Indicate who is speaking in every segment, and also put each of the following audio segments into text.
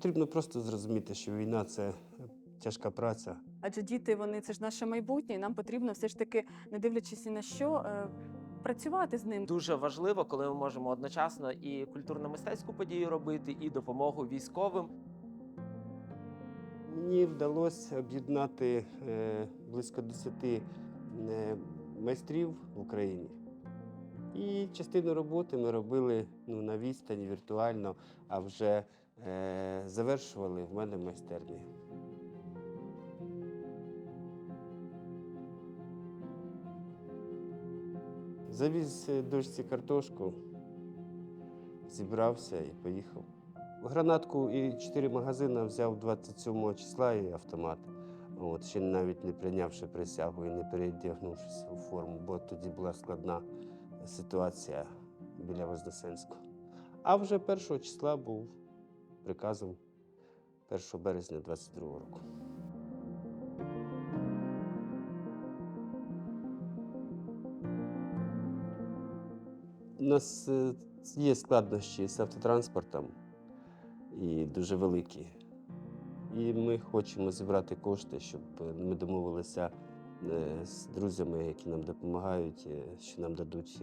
Speaker 1: Потрібно просто зрозуміти, що війна це тяжка праця.
Speaker 2: Адже діти вони це ж наше майбутнє, і нам потрібно все ж таки, не дивлячись ні на що, е, працювати з ним.
Speaker 3: Дуже важливо, коли ми можемо одночасно і культурно-мистецьку подію робити, і допомогу військовим.
Speaker 1: Мені вдалося об'єднати е, близько 10 е, майстрів в Україні. І частину роботи ми робили ну, на відстані віртуально, а вже завершували в мене в майстерні. Завіз е, дочці картошку, зібрався і поїхав. Гранатку і чотири магазини взяв 27 числа і автомат. От, ще навіть не прийнявши присягу і не передягнувшись у форму, бо тоді була складна ситуація біля Вознесенського. А вже 1 числа був приказом 1 березня 22 року. У нас е, є складнощі з автотранспортом і дуже великі. І ми хочемо зібрати кошти, щоб ми домовилися е, з друзями, які нам допомагають, е, що нам дадуть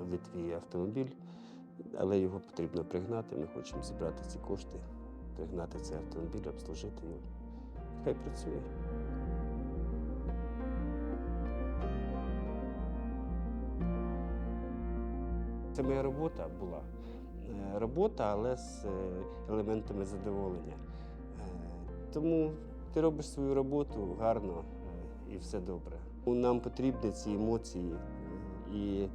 Speaker 1: в Литві автомобіль, але його потрібно пригнати. Ми хочемо зібрати ці кошти, пригнати цей автомобіль, обслужити його. Хай працює. Це моя робота була. Е, Робота, але з е, елементами задоволення. Е, Тому ти робиш свою роботу гарно і все добре. Нам потрібні ці емоції, і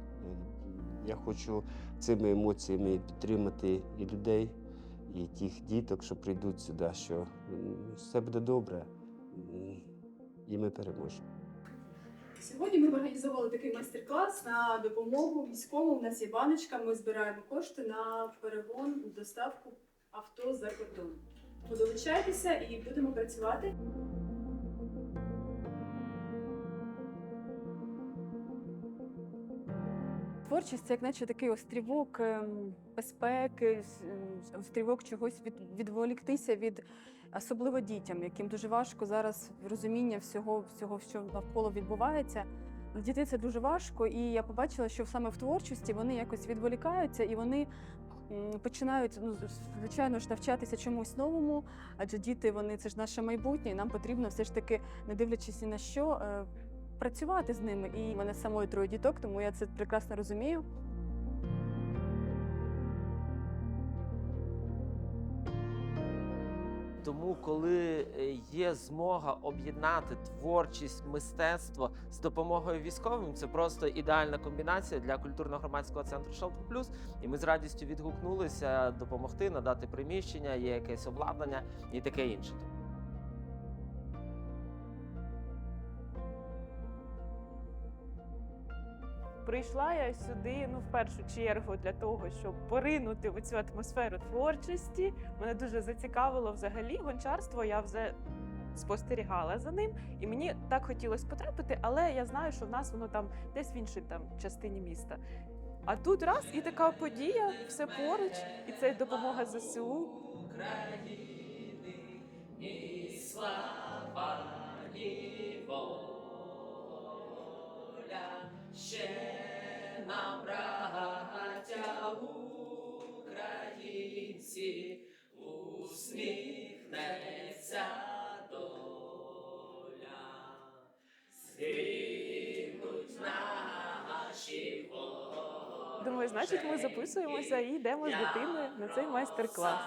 Speaker 1: я хочу цими емоціями підтримати і людей, і тих діток, що прийдуть сюди, що все буде добре, і ми переможемо.
Speaker 2: Сьогодні ми організовували такий майстер-клас на допомогу військовим. У нас є баночка. Ми збираємо кошти на перегон, доставку авто за кордон. Долучайтеся і будемо працювати. Творчість це як наче такий острівок ем, безпеки, ем, острівок чогось від, відволіктися від особливо дітям, яким дуже важко зараз розуміння всього, всього, що навколо відбувається. Дітей це дуже важко, і я побачила, що саме в творчості вони якось відволікаються і вони починають, ну звичайно ж, навчатися чомусь новому, адже діти вони це ж наше майбутнє, і нам потрібно все ж таки, не дивлячись ні на що, е, працювати з ними. І в мене самої троє діток, тому я це прекрасно розумію.
Speaker 3: Тому, коли е, є змога об'єднати творчість, мистецтво з допомогою військовим, це просто ідеальна комбінація для культурно-громадського центру Шелтер Плюс. І ми з радістю відгукнулися допомогти, надати приміщення, є якесь обладнання і таке інше.
Speaker 4: Прийшла я сюди ну в першу чергу для того, щоб поринути в цю атмосферу творчості. Мене дуже зацікавило взагалі гончарство. Я вже спостерігала за ним, і мені так хотілося потрапити, але я знаю, що в нас воно там десь в іншій там частині міста. А тут раз і така подія, все поруч, і це допомога ЗСУ.
Speaker 3: Ще
Speaker 4: Значить, ми записуємося і йдемо з дитиною на цей майстер-клас.